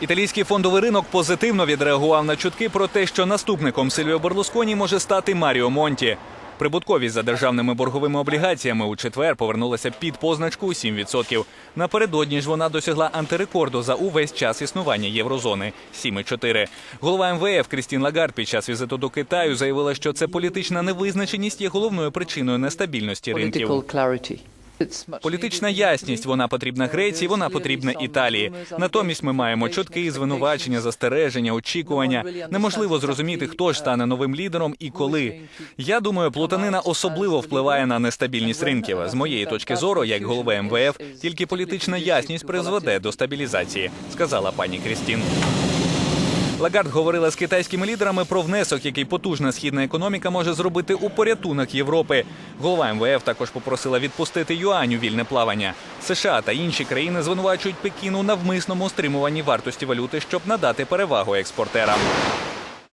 Італійський фондовий ринок позитивно відреагував на чутки про те, що наступником Сильвіо Берлусконі може стати Маріо Монті. Прибутковість за державними борговими облігаціями у четвер повернулася під позначку у 7%. Напередодні ж вона досягла антирекорду за увесь час існування єврозони 7,4%. Голова МВФ Крістін Лагард під час візиту до Китаю заявила, що це політична невизначеність є головною причиною нестабільності ринків. Політична ясність вона потрібна Греції, вона потрібна Італії. Натомість ми маємо чутки, звинувачення, застереження, очікування. Неможливо зрозуміти, хто ж стане новим лідером і коли. Я думаю, плутанина особливо впливає на нестабільність ринків. З моєї точки зору, як голови МВФ, тільки політична ясність призведе до стабілізації, сказала пані Крістін. Лагард говорила з китайськими лідерами про внесок, який потужна східна економіка може зробити у порятунок Європи. Голова МВФ також попросила відпустити юань у вільне плавання. США та інші країни звинувачують Пекіну навмисному стримуванні вартості валюти, щоб надати перевагу експортерам.